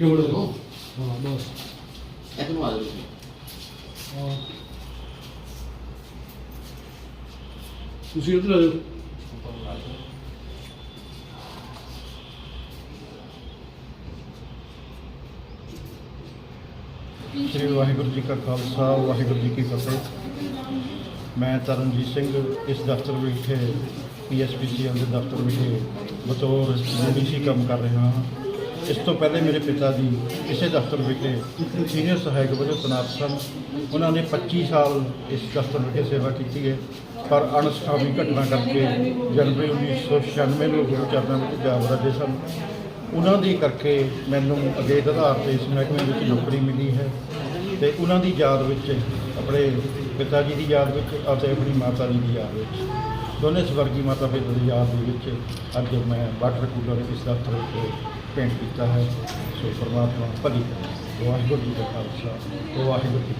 ਕਿਉਂ ਲੋ ਹਾਂ ਬਸ ਇੱਥੇ ਨੂੰ ਆ ਜਾਓ ਤੁਸੀਂ ਹਾਂ ਤੁਸੀਂ ਉੱਧਰ ਆ ਜਾਓ ਸ੍ਰੀ ਵਾਹਿਗੁਰੂ ਜੀ ਕਾ ਖਾਲਸਾ ਵਾਹਿਗੁਰੂ ਜੀ ਕੀ ਫਤਿਹ ਮੈਂ ਤਰਨਜੀਤ ਸਿੰਘ ਇਸ ਦਫ਼ਤਰ ਵਿਖੇ ਪੀਐਸਪੀਸੀਐਲ ਦੇ ਦਫ਼ਤਰ ਵਿਖੇ ਬਤੌਰ ਡੀਸੀ ਕੰਮ ਕਰ ਰਿਹਾ ਹਾਂ ਇਸ ਤੋਂ ਪਹਿਲੇ ਮੇਰੇ ਪਿਤਾ ਜੀ ਇਸੇ ਦਫ਼ਤਰ ਵਿਖੇ ਸੀਨੀਅਰ ਸਹਾਇਕ ਵਜੋਂ ਤਨਾਤ ਸਨ। ਉਹਨਾਂ ਨੇ 25 ਸਾਲ ਇਸ ਦਫ਼ਤਰ ਵਿਖੇ ਸੇਵਾ ਕੀਤੀ ਹੈ। ਪਰ ਅਣਸਖਾਵੀ ਘਟਨਾ ਕਰਕੇ ਜਨਵਰੀ 1996 ਨੂੰ ਗੁਰੂ ਚਰਨਾਂ ਵਿੱਚ ਜਾ ਵਰਦੇ ਸਨ। ਉਹਨਾਂ ਦੇ ਕਰਕੇ ਮੈਨੂੰ ਅਗੇਤ ਆਧਾਰ ਤੇ ਇਸ ਮਹਿਕਮੇ ਵਿੱਚ ਨੌਕਰੀ ਮਿਲੀ ਹੈ ਤੇ ਉਹਨਾਂ ਦੀ ਯਾਦ ਵਿੱਚ, ਆਪਣੇ ਪਿਤਾ ਜੀ ਦੀ ਯਾਦ ਵਿੱਚ ਅਤੇ ਆਪਣੀ ਮਾਤਾ ਜੀ ਦੀ ਯਾਦ ਵਿੱਚ। ਦੋਨੇ ਸਵਰਗੀ ਮਾਤਾ ਪਿਤਾ ਦੀ ਯਾਦ ਦੇ ਵਿੱਚ ਅੱਜ ਮੈਂ ਵਾਟਰ ਕੂਲਰ ਇਸ ਦਫ਼ਤਰ ਵਿੱਚ ਪੇਂਟ ਕੀਤਾ ਹੈ। ਸੋ ਪਰਮਾਤਮਾ ਭਲੀ ਕਰੇ। ਵਾਹਿਗੁਰੂ ਜੀ ਦਾ ਖਾਲਸਾ, ਵਾਹਿਗੁਰੂ ਜੀ